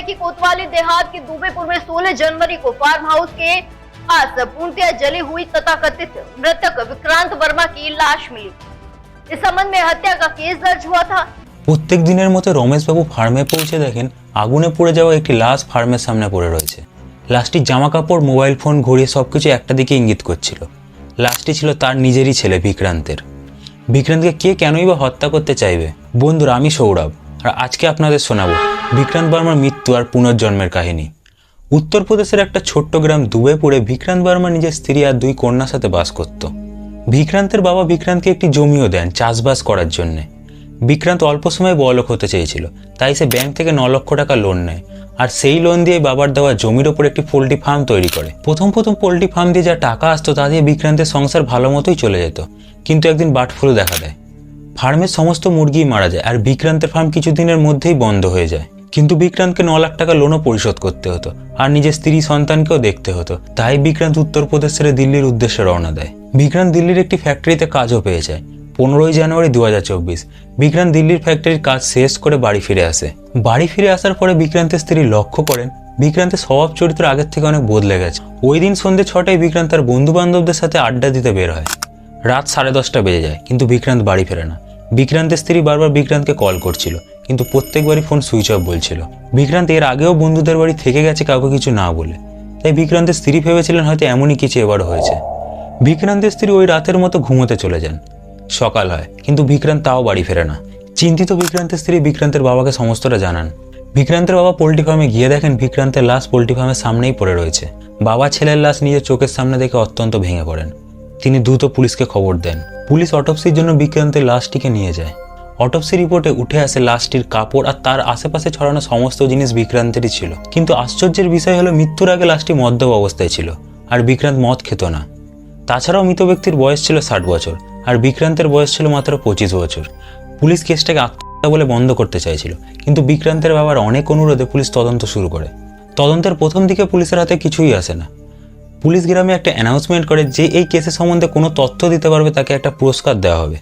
है कि कोतवाली देहात के दुबेपुर में 16 जनवरी को फार्म हाउस के पास पूर्णतया जली हुई तथाकथित मृतक विक्रांत वर्मा की लाश मिली इस संबंध में हत्या का केस दर्ज हुआ था প্রত্যেক দিনের মতো রমেশবাবু ফার্মে পৌঁছে দেখেন আগুনে পড়ে যাওয়া একটি লাশ ফার্মের সামনে পড়ে রয়েছে লাশটির জামা কাপড় মোবাইল ফোন ঘড়ি সব কিছু একটা দিকে ইঙ্গিত করছিল লাশটি ছিল তার নিজেরই ছেলে বিক্রান্তের বিক্রান্তকে কে কেনই বা হত্যা করতে চাইবে বন্ধুরা আমি সৌরভ আর আজকে আপনাদের শোনাবো বিক্রান্ত বর্মার মৃত্যু আর পুনর্জন্মের কাহিনী। উত্তরপ্রদেশের একটা ছোট্ট গ্রাম দুবেপুরে বিক্রান্ত বর্মা নিজের স্ত্রী আর দুই কন্যার সাথে বাস করত। বিক্রান্তের বাবা বিক্রান্তকে একটি জমিও দেন চাষবাস করার জন্যে। বিক্রান্ত অল্প সময় বড়লোক হতে চেয়েছিল, তাই সে ব্যাংক থেকে ন লক্ষ টাকা লোন নেয়। আর সেই লোন দিয়ে বাবার দেওয়া জমির ওপর একটি পোলট্রি ফার্ম তৈরি করে। প্রথম প্রথম পোলট্রি ফার্ম দিয়ে যা টাকা আসতো তা দিয়ে বিক্রান্তের সংসার ভালো মতোই চলে যেত, কিন্তু একদিন বার্ড দেখা দেয়। ফার্মের সমস্ত মুরগি মারা যায় আর বিক্রান্তের ফার্ম কিছুদিনের মধ্যেই বন্ধ হয়ে যায়। কিন্তু বিক্রান্তকে ন লাখ টাকা লোনও পরিশোধ করতে হতো আর নিজের স্ত্রী সন্তানকেও দেখতে হতো। তাই বিক্রান্ত উত্তরপ্রদেশ ছেড়ে দিল্লির উদ্দেশ্যে রওনা দেয়। বিক্রান্ত দিল্লির একটি ফ্যাক্টরিতে কাজও পেয়ে যায়। পনেরোই জানুয়ারি দু হাজার চব্বিশ, বিক্রান্ত দিল্লির ফ্যাক্টরির কাজ শেষ করে বাড়ি ফিরে আসে। বাড়ি ফিরে আসার পরে বিক্রান্তের স্ত্রী লক্ষ্য করেন, বিক্রান্তের স্বভাব চরিত্র আগের থেকে অনেক বদলে গেছে। ওই দিন সন্ধ্যে ছটায় বিক্রান্ত তার বন্ধু বান্ধবদের সাথে আড্ডা দিতে বের হয়। রাত সাড়ে দশটা বেজে যায়, কিন্তু বিক্রান্ত বাড়ি ফেরে না। বিক্রান্তের স্ত্রী বারবার বিক্রান্তকে কল করছিল, কিন্তু প্রত্যেকবারই ফোন সুইচ অফ বলছিল। বিক্রান্ত এর আগেও বন্ধুদের বাড়ি থেকে গেছে, কাউকে কিছু না বলে। তাই বিক্রান্তের স্ত্রী ভেবেছিলেন হয়তো এমনই কিছু এবারও হয়েছে। বিক্রান্তের স্ত্রী ওই রাতের মতো ঘুমোতে চলে যান। সকাল হয়, কিন্তু বিক্রান্ত তাও বাড়ি ফেরে না। চিন্তিত বিক্রান্তের স্ত্রী বিক্রান্তের বাবাকে সমস্তটা জানান। বিক্রান্তের বাবা পোল্ট্রি ফার্মে গিয়ে দেখেন বিক্রান্তের লাশ পোল্ট্রি ফার্মের সামনেই পড়ে রয়েছে। বাবা ছেলের লাশ নিজের চোখের সামনে দেখে অত্যন্ত ভেঙে পড়েন। তিনি দ্রুত পুলিশকে খবর দেন। পুলিশ অটোপসির জন্য বিক্রান্তের লাশটিকে নিয়ে যায়। অটোপসি রিপোর্টে উঠে আসে লাশটির কাপড় আর তার আশেপাশে ছড়ানো সমস্ত জিনিস বিক্রান্তেরই ছিল। কিন্তু আশ্চর্যের বিষয় হলো, মৃত্যুর আগে লাশটি মদ্যপ অবস্থায় ছিল আর বিক্রান্ত মদ খেত না। তাছাড়াও মৃত ব্যক্তির বয়স ছিল ষাট বছর আর বিক্রান্তের বয়স ছিল মাত্র পঁচিশ বছর। পুলিশ কেসটাকে আত্মহত্যা বলে বন্ধ করতে চাইছিল, কিন্তু বিক্রান্তের বাবার অনেক অনুরোধে পুলিশ তদন্ত শুরু করে। তদন্তের প্রথম দিকে পুলিশের হাতে কিছুই আসে না। পুলিশ গ্রামে একটা অ্যানাউন্সমেন্ট করে যে এই কেসের সম্বন্ধে কোনো তথ্য দিতে পারবে, তাকে একটা পুরস্কার দেওয়া হবে।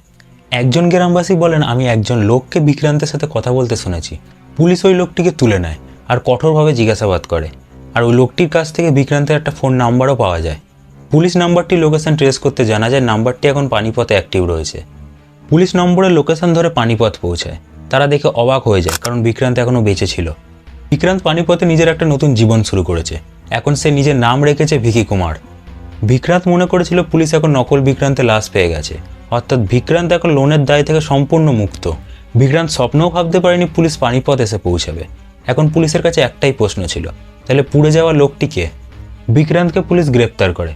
একজন গ্রামবাসী বলেন, আমি একজন লোককে বিক্রান্তের সাথে কথা বলতে শুনেছি। পুলিশ ওই লোকটিকে তুলে নেয় আর কঠোরভাবে জিজ্ঞাসাবাদ করে। আর ওই লোকটির কাছ থেকে বিক্রান্তের একটা ফোন নাম্বারও পাওয়া যায়। পুলিশ নাম্বারটি লোকেশন ট্রেস করতে জানা যায়, নাম্বারটি এখন পানিপথে অ্যাক্টিভ রয়েছে। পুলিশ নম্বরের লোকেশন ধরে পানিপথ পৌঁছায়। তারা দেখে অবাক হয়ে যায়, কারণ বিক্রান্ত এখনও বেঁচে ছিল। বিক্রান্ত পানিপথে নিজের একটা নতুন জীবন শুরু করেছে। এখন সে নিজের নাম রেখেছে ভিকি কুমার। বিক্রান্ত মনে করেছিল পুলিশ এখন নকল বিক্রান্তের লাশ পেয়ে গেছে। অর্থাৎ বিক্রান্ত এখন লোনের দায় থেকে সম্পূর্ণ মুক্ত। বিক্রান্ত স্বপ্নও ভাবতে পারেনি পুলিশ পানিপথ এসে পৌঁছাবে। এখন পুলিশের কাছে একটাই প্রশ্ন ছিল, তাহলে পুড়ে যাওয়া লোকটি কে? বিক্রান্তকে পুলিশ গ্রেপ্তার করে।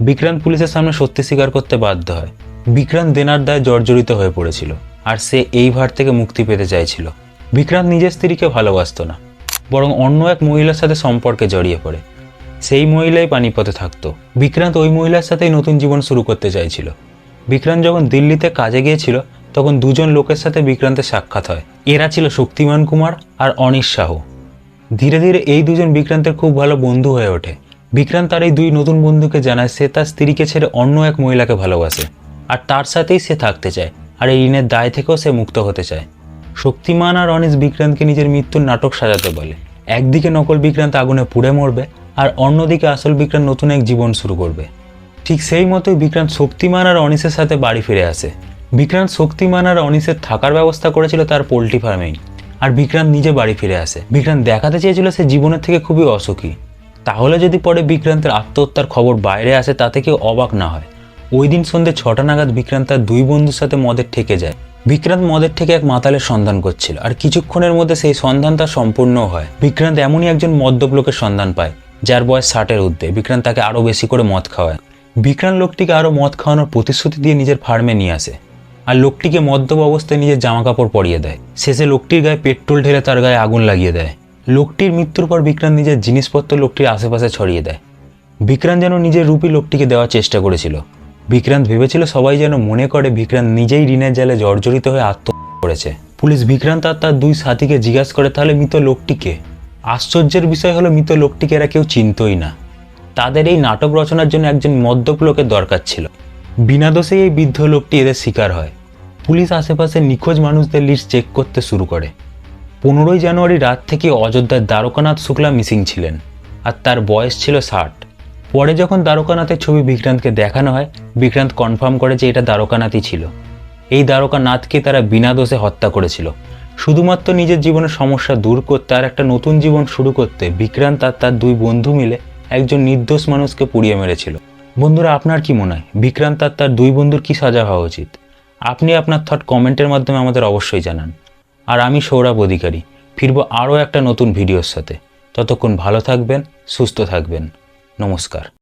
বিক্রান্ত পুলিশের সামনে সত্যি স্বীকার করতে বাধ্য হয়। বিক্রান্ত দেনার দায় জর্জরিত হয়ে পড়েছিল, আর সে এই ভার থেকে মুক্তি পেতে চাইছিল। বিক্রান্ত নিজের স্ত্রীকে ভালোবাসতো না। বরং অন্য এক মহিলার সাথে সম্পর্কে জড়িয়ে পড়ে। সেই মহিলাই পানিপথে থাকতো। বিক্রান্ত ওই মহিলার সাথেই নতুন জীবন শুরু করতে চাইছিল। বিক্রান্ত যখন দিল্লিতে কাজে গিয়েছিল, তখন দুজন লোকের সাথে বিক্রান্তের সাক্ষাৎ হয়। এরা ছিল শক্তিমান কুমার আর অনিশ সাহ। ধীরে ধীরে এই দুজন বিক্রান্তের খুব ভালো বন্ধু হয়ে ওঠে। বিক্রান্ত তার এই দুই নতুন বন্ধুকে জানায়, সে তার স্ত্রীকে ছেড়ে অন্য এক মহিলাকে ভালোবাসে। আর তার সাথেই সে থাকতে চায়। আর এই ঋণের দায় থেকেও সে মুক্ত হতে চায়। শক্তিমান আর অনিশ বিক্রান্তকে নিজের মৃত্যুর নাটক সাজাতে বলে। একদিকে নকল বিক্রান্ত আগুনে পুড়ে মরবে, আর অন্যদিকে আসল বিক্রান্ত নতুন এক জীবন শুরু করবে। ঠিক সেই মতোই বিক্রান্ত শক্তিমান আর অনিশের সাথে বাড়ি ফিরে আসে। বিক্রান্ত শক্তিমান আর অনিশের থাকার ব্যবস্থা করেছিল তার পোলট্রি ফার্মেই, আর বিক্রান্ত নিজে বাড়ি ফিরে আসে। বিক্রান্ত দেখাতে চেয়েছিল সে জীবনের থেকে খুবই অসুখী। তাহলে যদি পরে বিক্রান্তের আত্মহত্যার খবর বাইরে আসে, তাতে কেউ অবাক না হয়। ওই দিন সন্ধ্যে ছটা নাগাদ বিক্রান্ত তার দুই বন্ধুর সাথে মদের ঠেকে যায়। বিক্রান্ত মদের থেকে এক মাতালের সন্ধান করছিল, আর কিছুক্ষণের মধ্যে সেই সন্ধান তার সম্পূর্ণ হয়। বিক্রান্ত এমনই একজন মদ্যপ লোকের সন্ধান পায়, যার বয়স ষাটের ঊর্ধ্বে। বিক্রান্ত তাকে আরও বেশি করে মদ খাওয়ায়। বিক্রান্ত লোকটিকে আরও মদ খাওয়ানোর প্রতিশ্রুতি দিয়ে নিজের ফার্মে নিয়ে আসে, আর লোকটিকে মদ্যপ অবস্থায় নিজের জামা কাপড় পরিয়ে দেয়। শেষে লোকটির গায়ে পেট্রোল ঢেলে তার গায়ে আগুন লাগিয়ে দেয়। লোকটির মৃত্যুর পর বিক্রান্ত নিজের জিনিসপত্র লোকটির আশেপাশে ছড়িয়ে দেয়। বিক্রান্ত যেন নিজের রূপী লোকটিকে দেওয়ার চেষ্টা করেছিল। বিক্রান্ত ভেবেছিল সবাই যেন মনে করে বিক্রান্ত নিজেই ঋণের জালে জর্জরিত হয়ে আত্মহত্যা করেছে। পুলিশ বিক্রান্ত আর তার দুই সাথীকে জিজ্ঞাসা করে, তাহলে মৃত লোকটিকে আশ্চর্যের বিষয় হলো, মৃত লোকটিকে এরা কেউ চিনতই না। তাদের এই নাটক রচনার জন্য একজন মদ্যপ লোকের দরকার ছিল। বিনা দোষেই এই বৃদ্ধ লোকটি এদের শিকার হয়। পুলিশ আশেপাশে নিখোঁজ মানুষদের লিস্ট চেক করতে শুরু করে। পনেরোই জানুয়ারি রাত থেকে অযোধ্যার দ্বারকানাথ শুক্লা মিসিং ছিলেন, আর তার বয়স ছিল ষাট। পরে যখন দ্বারকানাথের ছবি বিক্রান্তকে দেখানো হয়, বিক্রান্ত কনফার্ম করে যে এটা দ্বারকানাথই ছিল। এই দ্বারকানাথকে তারা বিনা দোষে হত্যা করেছিল। শুধুমাত্র নিজের জীবনের সমস্যা দূর করতে আর একটা নতুন জীবন শুরু করতে বিক্রান্ত আর তার দুই বন্ধু মিলে একজন নির্দোষ মানুষকে পুড়িয়ে মেরেছিল। বন্ধুরা, আপনার কি মনে হয়? বিক্রান্ত আর তার দুই বন্ধুর কি সাজা হওয়া উচিত? আপনি আপনার থট কমেন্টের মাধ্যমে আমাদের অবশ্যই জানান। আর আমি সৌরভ অধিকারী। ফিরবো আরও একটা নতুন ভিডিওর সাথে। ততক্ষণ ভালো থাকবেন, সুস্থ থাকবেন। নমস্কার।